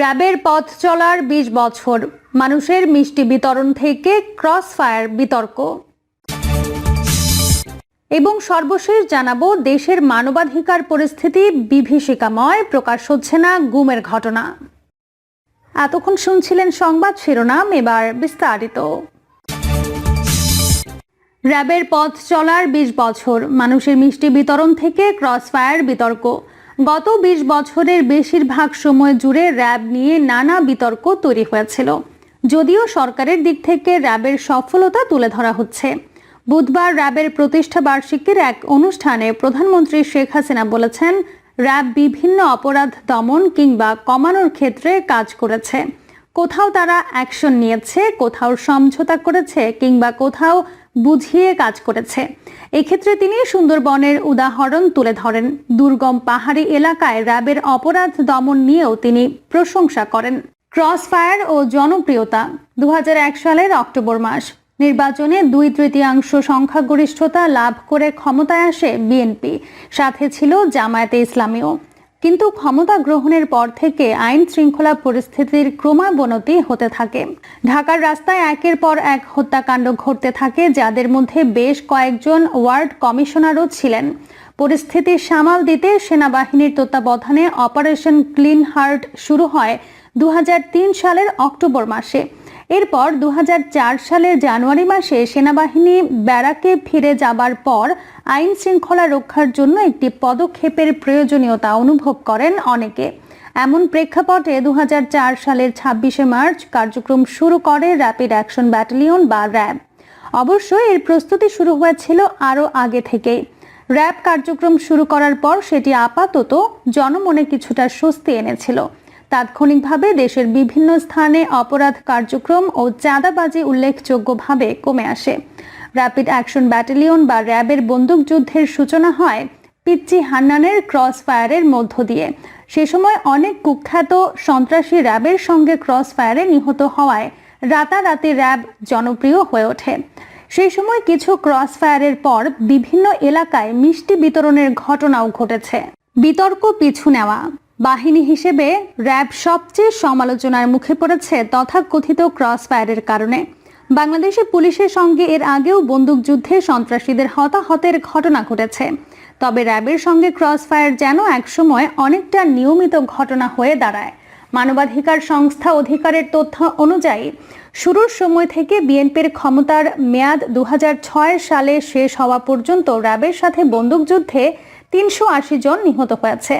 র্যাবের পথ চলার বিশ বছর। মানুষের মিষ্টি বিতরণ থেকে ক্রস ফায়ার বিতর্ক। এবং সর্বশেষ জানাব, দেশের মানবাধিকার পরিস্থিতি বিভীষিকাময়, প্রকাশ হচ্ছে না গুমের ঘটনা। এতক্ষণ শুনছিলেন সংবাদ শিরোনাম, এবার বিস্তারিত। র্যাবের পথ চলার বিশ বছর, মানুষের মিষ্টি বিতরণ থেকে ক্রস ফায়ার বিতর্ক। গত বিশ বছরের বেশিরভাগ সময় জুড়ে র্যাব নিয়ে নানা বিতর্ক তৈরি হয়েছিল। যদিও সরকারের দিক থেকে র্যাবের সফলতা তুলে ধরা হচ্ছে। বুধবার র্যাবের প্রতিষ্ঠা বার্ষিকীর এক অনুষ্ঠানে প্রধানমন্ত্রী শেখ হাসিনা বলেছেন, র্যাব বিভিন্ন অপরাধ দমন কিংবা কমানোর ক্ষেত্রে কাজ করেছে। কোথাও তারা অ্যাকশন নিয়েছে, কোথাও সমঝোতা করেছে কিংবা কোথাও বুঝিয়ে কাজ করেছে। এক্ষেত্রে তিনি সুন্দরবনের উদাহরণ তুলে ধরেন। দুর্গম পাহাড়ি এলাকায় র্যাবের অপরাধ দমন নিয়েও তিনি প্রশংসা করেন। ক্রস ফায়ার ও জনপ্রিয়তা দু হাজার এক সালের অক্টোবর মাস। নির্বাচনে দুই তৃতীয়াংশ সংখ্যাগরিষ্ঠতা লাভ করে ক্ষমতায় আসে বিএনপি। সাথে ছিল জামায়াতে ইসলামীও। কিন্তু ক্ষমতা গ্রহণের পর থেকে আইন শৃঙ্খলা পরিস্থিতির ক্রমাবনতি হতে থাকে। ঢাকার রাস্তায় একের পর এক হত্যাকাণ্ড ঘটতে থাকে, যাদের মধ্যে বেশ কয়েকজন ওয়ার্ড কমিশনারও ছিলেন। পরিস্থিতি সামাল দিতে সেনাবাহিনীর তত্ত্বাবধানে অপারেশন ক্লিন হার্ট শুরু হয় দু হাজার তিন সালের অক্টোবর মাসে। এরপর দু হাজার চার সালের জানুয়ারি মাসে সেনাবাহিনী ব্যারাকে ফিরে যাবার পর আইন শৃঙ্খলা রক্ষার জন্য একটি পদক্ষেপের প্রয়োজনীয়তা অনুভব করেন অনেকে। এমন প্রেক্ষাপটে দু হাজার চার সালের ছাব্বিশে মার্চ কার্যক্রম শুরু করে র্যাপিড অ্যাকশন ব্যাটালিয়ন বা র্যাব। অবশ্য এর প্রস্তুতি শুরু হয়েছিল আরও আগে থেকেই। র্যাব কার্যক্রম শুরু করার পর সেটি আপাতত জনমনে কিছুটা স্বস্তি এনেছিল। তাৎক্ষণিকভাবে দেশের বিভিন্ন স্থানে অপরাধ কার্যক্রম ও চাঁদাবাজি উল্লেখযোগ্যভাবে কমে আসে। র্যাপিড অ্যাকশন ব্যাটালিয়ন বা র্যাবের বন্দুকযুদ্ধের সূচনা হয় পিচ্চি হান্নানের ক্রস ফায়ারের মধ্য দিয়ে। সে সময় অনেক কুখ্যাত সন্ত্রাসী র্যাবের সঙ্গে ক্রস ফায়ারে নিহত হওয়ায় রাতারাতি র্যাব জনপ্রিয় হয়ে ওঠে। সেই সময় কিছু ক্রস ফায়ারের পর বিভিন্ন এলাকায় মিষ্টি বিতরণের ঘটনাও ঘটেছে। বিতর্ক পিছু নেওয়া। বাহিনী হিসেবে র্যাব সবচেয়ে সমালোচনার মুখে পড়েছে তথাকথিত ক্রস ফায়ারের কারণে। বাংলাদেশে পুলিশের সঙ্গে এর আগেও বন্দুকযুদ্ধে সন্ত্রাসীদের হতাহতের ঘটনা ঘটেছে। তবে র্যাবের সঙ্গে ক্রস ফায়ার যেন একসময় অনেকটা নিয়মিত ঘটনা হয়ে দাঁড়ায়। মানবাধিকার সংস্থা অধিকারের তথ্য অনুযায়ী, শুরুর সময় থেকে বিএনপির ক্ষমতার মেয়াদ দু হাজার ছয় সালে শেষ হওয়া পর্যন্ত র্যাবের সাথে বন্দুকযুদ্ধে তিনশো আশি জন নিহত হয়েছে।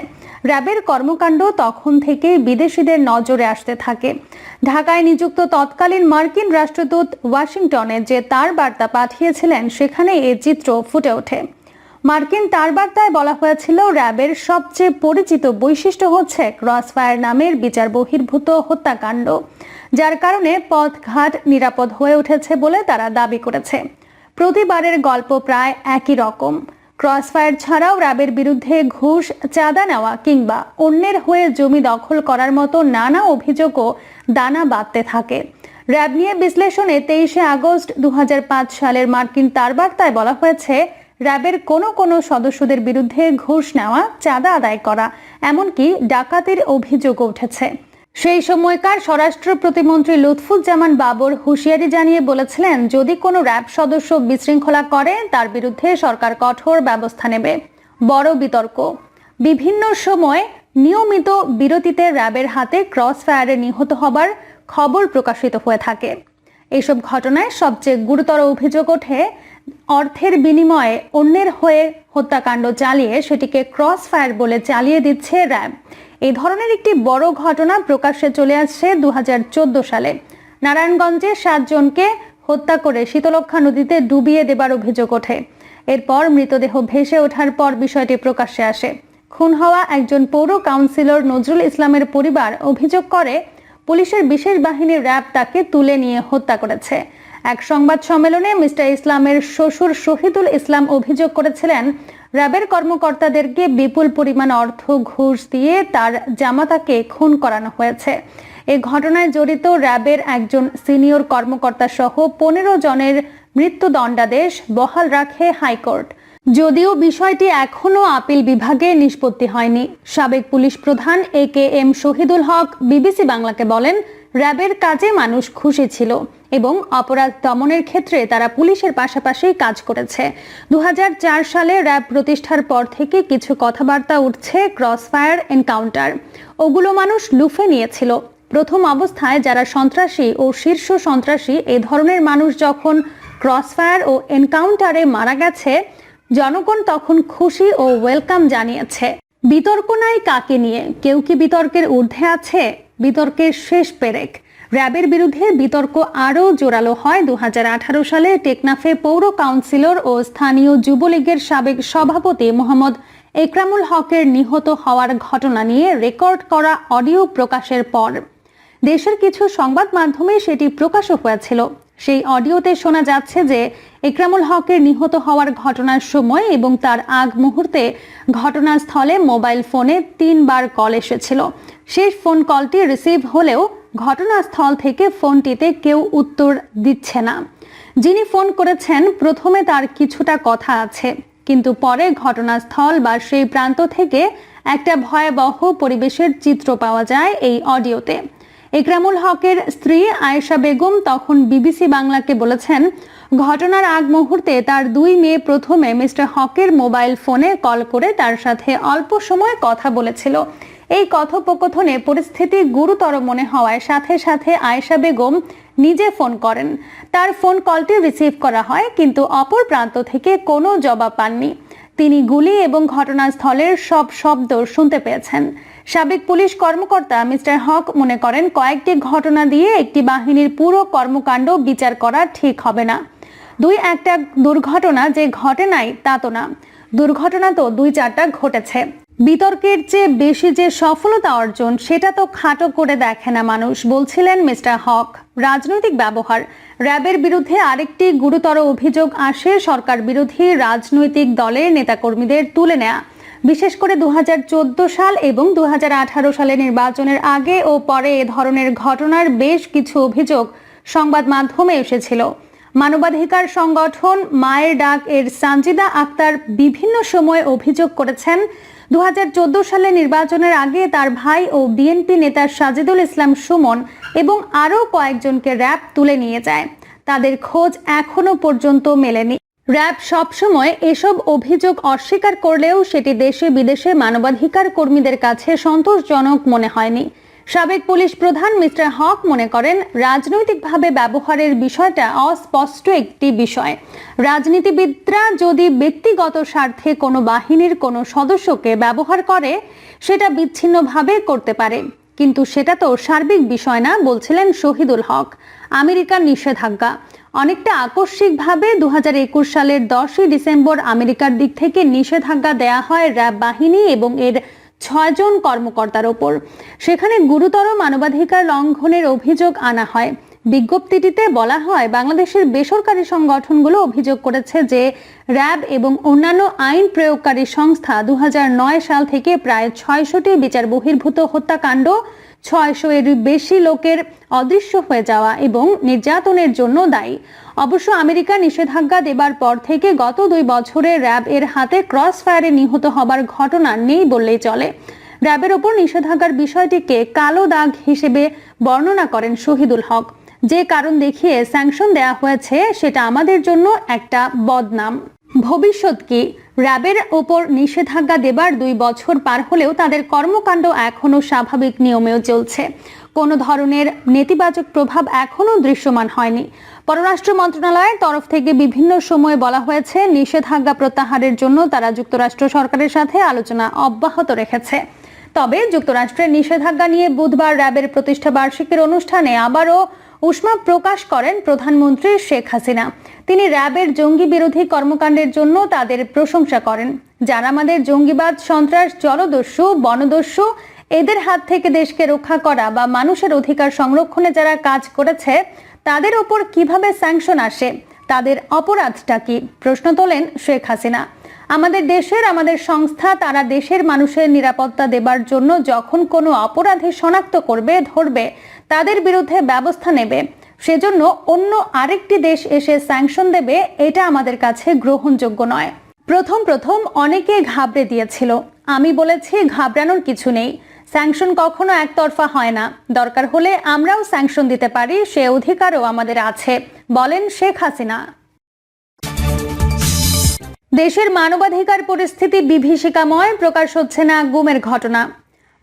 র্যাবের কর্মকাণ্ড তখন থেকে বিদেশিদের নজরে আসতে থাকে। ঢাকায় নিযুক্ত তৎকালীন মার্কিন রাষ্ট্রদূত ওয়াশিংটনে যে তার বার্তা পাঠিয়েছিলেন, সেখানে এই চিত্র ফুটে ওঠে। মার্কিন তার বার্তায় বলা হয়েছিল, র্যাবের সবচেয়ে পরিচিত বৈশিষ্ট্য হচ্ছে ক্রসফায়ার নামের বিচার বহির্ভূত হত্যাকাণ্ড, যার কারণে পথঘাট নিরাপদ হয়ে উঠেছে বলে তারা দাবি করেছে। প্রতিবারের গল্প প্রায় একই রকম। ক্রসফায়ার ছাড়াও র্যাবের বিরুদ্ধে ঘুষ, চাঁদা নেওয়া কিংবা অন্যের হয়ে জমি দখল করার মতো নানা অভিযোগও দানা বাঁধতে থাকে। র্যাব নিয়ে বিশ্লেষণে তেইশে আগস্ট দু হাজার পাঁচ সালের মার্কিন তারবার্তায় বলা হয়েছে, র্যাবের কোনো কোনো সদস্যদের বিরুদ্ধে ঘুষ নেওয়া, চাঁদা আদায় করা, এমনকি ডাকাতির অভিযোগও উঠেছে। সেই সময়কার স্বরাষ্ট্র প্রতিমন্ত্রী লুৎফুজ্জামান বাবর হুঁশিয়ারি জানিয়ে বলেছিলেন, যদি কোনো র্যাব সদস্য বিশৃঙ্খলা করে, তার বিরুদ্ধে সরকার কঠোর ব্যবস্থা নেবে। বড় বিতর্ক। বিভিন্ন সময় নিয়মিত বিরতিতে র্যাবের হাতে ক্রস ফায়ারে নিহত হবার খবর প্রকাশিত হয়ে থাকে। এইসব ঘটনায় সবচেয়ে গুরুতর অভিযোগ ওঠে অর্থের বিনিময়ে অন্যের হয়ে হত্যাকাণ্ড চালিয়ে সেটিকে ক্রস ফায়ার বলে চালিয়ে দিচ্ছে র্যাব। এই ধরনের একটি বড় ঘটনা প্রকাশ্যে চলে আসছে দুহাজার চোদ্দ সালে। নারায়ণগঞ্জে সাতজনকে হত্যা করে শীতলক্ষা নদীতে ডুবিয়ে দেবার অভিযোগ ওঠে। এরপর মৃতদেহ ভেসে ওঠার পর বিষয়টি প্রকাশ্যে আসে। খুন হওয়া একজন পৌর কাউন্সিলর নজরুল ইসলামের পরিবার অভিযোগ করে, পুলিশের বিশেষ বাহিনীর র্যাব তাকে তুলে নিয়ে হত্যা করেছে। এক সংবাদ সম্মেলনে মিস্টার ইসলামের শ্বশুর শহীদুল ইসলাম অভিযোগ করেছিলেন, র্যাবের কর্মকর্তাদেরকে বিপুল পরিমাণ অর্থ ঘুষ দিয়ে তার জামাতাকে খুন করানো হয়েছে। এ ঘটনায় জড়িত র্যাবের একজন সিনিয়র কর্মকর্তা সহ পনেরো জনের মৃত্যুদণ্ডাদেশ বহাল রাখে হাইকোর্ট। যদিও বিষয়টি এখনও আপিল বিভাগে নিষ্পত্তি হয়নি। সাবেক পুলিশ প্রধান A K M Shahidul Haque, BBC বাংলাকে বলেন র্যাবের কাজে মানুষ খুশি ছিল এবং অপরাধ দমনের ক্ষেত্রে তারা পুলিশের পাশাপাশি কাজ করেছে। দু হাজার চার সালে র্যাব প্রতিষ্ঠার পর থেকে কিছু কথাবার্তা উঠছে ক্রসফায়ার এনকাউন্টার। ওগুলো মানুষ লুফে নিয়েছিল। প্রথম অবস্থায় যারা সন্ত্রাসী ও শীর্ষ সন্ত্রাসী, এ ধরনের মানুষ যখন ক্রসফায়ার ও এনকাউন্টারে মারা গেছে, জনগণ তখন খুশি ও ওয়েলকাম জানিয়েছে। বিতর্ক নাই কাকে নিয়ে? কেউ কি বিতর্কের ঊর্ধ্বে আছে? বিতর্কের শেষ পেরেক। র্যাবের বিরুদ্ধে বিতর্ক আরও জোরালো হয়। দু হাজার আঠারো সালে টেকনাফে পৌর কাউন্সিলর ও স্থানীয় যুবলীগের সাবেক সভাপতি মোহাম্মদ একরামুল হকের নিহত হওয়ার ঘটনা নিয়ে রেকর্ড করা অডিও প্রকাশের পর দেশের কিছু সংবাদ মাধ্যমে সেটি প্রকাশও হয়েছিল। সেই অডিওতে শোনা যাচ্ছে যে একরামুল হকের নিহত হওয়ার ঘটনার সময় এবং তার আগ মুহূর্তে ঘটনাস্থলে মোবাইল ফোনে তিনবার কল এসেছিল। শেষ ফোন কলটি রিসিভ হলেও ঘটনাস্থল থেকে ফোনটিতে কেউ উত্তর দিচ্ছে না। যিনি ফোন করেছেন, প্রথমে তার কিছুটা কথা আছে। কিন্তু পরে ঘটনাস্থল বা সেই প্রান্ত থেকে একটা ভয়াবহ পরিবেশের চিত্র পাওয়া যায় এই অডিওতে। একরামুল হকের স্ত্রী আয়েশা বেগম তখন বিবিসি বাংলাকে বলেছেন, ঘটনার আগ মুহূর্তে তার দুই মেয়ে প্রথমে মিস্টার হকের মোবাইল ফোনে কল করে তার সাথে অল্প সময় কথা বলেছিল। এই কথোপকথনে পরিস্থিতি গুরুতর মনে হওয়ায় সাথে সাথে আয়েশা বেগম নিজে ফোন করেন। তার ফোন কলটি রিসিভ করা হয়, কিন্তু অপর প্রান্ত থেকে কোনো জবাব পাননি। তিনি গুলি এবং ঘটনাস্থলের সব শব্দ শুনতে পেয়েছেন। সাবেক পুলিশ কর্মকর্তা মিস্টার হক মনে করেন, কয়েকটি ঘটনা দিয়ে একটি বাহিনীর পুরো কর্মকাণ্ড বিচার করা ঠিক হবে না। দুই একটা দুর্ঘটনা যে ঘটে নাই তা তো না। দুর্ঘটনা তো দুই চারটা ঘটেছে। বিতর্কের চেয়ে বেশি যে সফলতা অর্জন, সেটা তো খাটো করে দেখে না মানুষ, বলছিলেন মিস্টার হক। রাজনৈতিক ব্যবহার, র্যাবের বিরুদ্ধে আরেকটি গুরুতর অভিযোগ আসে সরকার বিরোধী রাজনৈতিক দলের নেতাকর্মীদের তুলে নেয়া। বিশেষ করে দুহাজার চোদ্দ সাল এবং দু সালে নির্বাচনের আগে ও পরে এ ধরনের ঘটনার বেশ কিছু অভিযোগ সংবাদ মাধ্যমে এসেছিল। মানবাধিকার সংগঠন মায়ের ডাক এর সানজিদা আক্তার বিভিন্ন সময় অভিযোগ করেছেন দু সালে নির্বাচনের আগে তার ভাই ও বিএনপি নেতা সাজিদুল ইসলাম সুমন এবং আরও কয়েকজনকে র্যাব তুলে নিয়ে যায়। তাদের খোঁজ এখনও পর্যন্ত মেলেনি। র্যাব সবসময় এসব অভিযোগ অস্বীকার করলেও সেটি দেশে বিদেশে মানবাধিকার কর্মীদের কাছে সন্তোষজনক মনে হয়নি। সাবেক পুলিশ প্রধান মিস্টার হক মনে করেন, রাজনৈতিকভাবে ব্যবহারের বিষয়টা অস্পষ্ট একটি বিষয়। রাজনীতিবিদরা যদি ব্যক্তিগত স্বার্থে কোনো বাহিনীর কোনো সদস্যকে ব্যবহার করে, সেটা বিচ্ছিন্নভাবে করতে পারে। কিন্তু সেটা তো সার্বিক বিষয় না, বলছিলেন শহীদুল হক। আমেরিকার নিষেধাজ্ঞা। অনেকটা আকস্মিকভাবে দু হাজার একুশ সালের দশই ডিসেম্বর আমেরিকার দিক থেকে নিষেধাজ্ঞা দেয়া হয় র্যাব বাহিনী এবং এর ছয়জন কর্মকর্তার ওপর। সেখানে গুরুতর মানবাধিকার লঙ্ঘনের অভিযোগ আনা হয়। বিজ্ঞপ্তিটিতে বলা হয়, বাংলাদেশের বেসরকারি সংগঠনগুলো অভিযোগ করেছে যে, র্যাব এবং অন্যান্য আইন প্রয়োগকারী সংস্থা দু হাজার নয় সাল থেকে প্রায় ছয়শটি বিচার বহির্ভূত হত্যাকাণ্ড ছয়শো এর বেশি লোকের অদৃশ্য হয়ে যাওয়া এবং নির্যাতনের জন্য দায়ী। অবশ্য আমেরিকা নিষেধাজ্ঞা দেবার পর থেকে গত দুই বছরে র্যাব এর হাতে ক্রস ফায়ারে নিহত হবার ঘটনা নেই বললেই চলে। র্যাবের ওপর নিষেধাজ্ঞার বিষয়টিকে কালো দাগ হিসেবে বর্ণনা করেন শহীদুল হক। যে কারণ দেখিয়ে স্যাংশন দেয়া হয়েছে সেটা আমাদের জন্য একটা বদনাম। ভবিষ্যৎ কি? র্যাবের ওপর নিষেধাজ্ঞা দেবার দুই বছর পার হলেও তাদের কর্মকাণ্ড এখনও স্বাভাবিক নিয়মেও চলছে। কোনো ধরনের নেতিবাচক প্রভাব এখনও দৃশ্যমান হয়নি। পররাষ্ট্র মন্ত্রণালয়ের তরফ থেকে বিভিন্ন সময়ে বলা হয়েছে, নিষেধাজ্ঞা প্রত্যাহারের জন্য তারা যুক্তরাষ্ট্র সরকারের সাথে আলোচনা অব্যাহত রেখেছে। তবে যুক্তরাষ্ট্রের নিষেধাজ্ঞা নিয়ে বুধবার র্যাবের প্রতিষ্ঠা বার্ষিকীর অনুষ্ঠানে আবারও উষ্মা প্রকাশ করেন প্রধানমন্ত্রী শেখ হাসিনা। তিনি র্যাবের জঙ্গি বিরোধী কর্মকাণ্ডের জন্য তাদের প্রশংসা করেন। যারা আমাদের জঙ্গিবাদ, সন্ত্রাস, জলদস্যু, বনদস্যু, এদের হাত থেকে দেশকে রক্ষা করা বা মানুষের অধিকার সংরক্ষণে যারা কাজ করেছে, তাদের ওপর কীভাবে স্যাংশন আসে, তাদের অপরাধটা কি? প্রশ্ন তোলেন শেখ হাসিনা। আমাদের দেশের, আমাদের সংস্থা তারা দেশের মানুষের নিরাপত্তা দেবার জন্য যখন কোনো অপরাধী শনাক্ত করবে, ধরবে, তাদের বিরুদ্ধে ব্যবস্থা নেবে। সেজন্য অন্য আরেকটি দেশ এসে স্যাংশন দেবে, এটা আমাদের কাছে গ্রহণযোগ্য নয়। প্রথম প্রথম অনেকে ঘাবড়ে দিয়েছিল। আমি বলেছি ঘাবড়ানোর কিছু নেই। স্যাংশন কখনো একতরফা হয় না। দরকার হলে আমরাও স্যাংশন দিতে পারি, সে অধিকারও আমাদের আছে। বলেন শেখ হাসিনা। দেশের মানবাধিকার পরিস্থিতি বিভীষিকাময় প্রকাশ হচ্ছে না গুমের ঘটনা।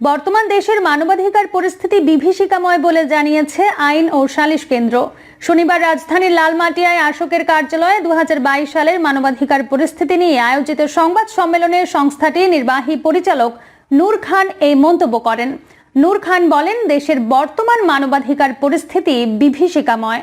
বর্তমান দেশের মানবাধিকার পরিস্থিতি বিভীষিকাময় বলে জানিয়েছে আইন ও সালিশ কেন্দ্র। শনিবার রাজধানীর লালমাটিয়ায় আশোকের কার্যালয়ে দু হাজার বাইশ সালের মানবাধিকার পরিস্থিতি নিয়ে আয়োজিত সংবাদ সম্মেলনে সংস্থাটির নির্বাহী পরিচালক নূর খান এই মন্তব্য করেন। নূর খান বলেন, দেশের বর্তমান মানবাধিকার পরিস্থিতি বিভীষিকাময়।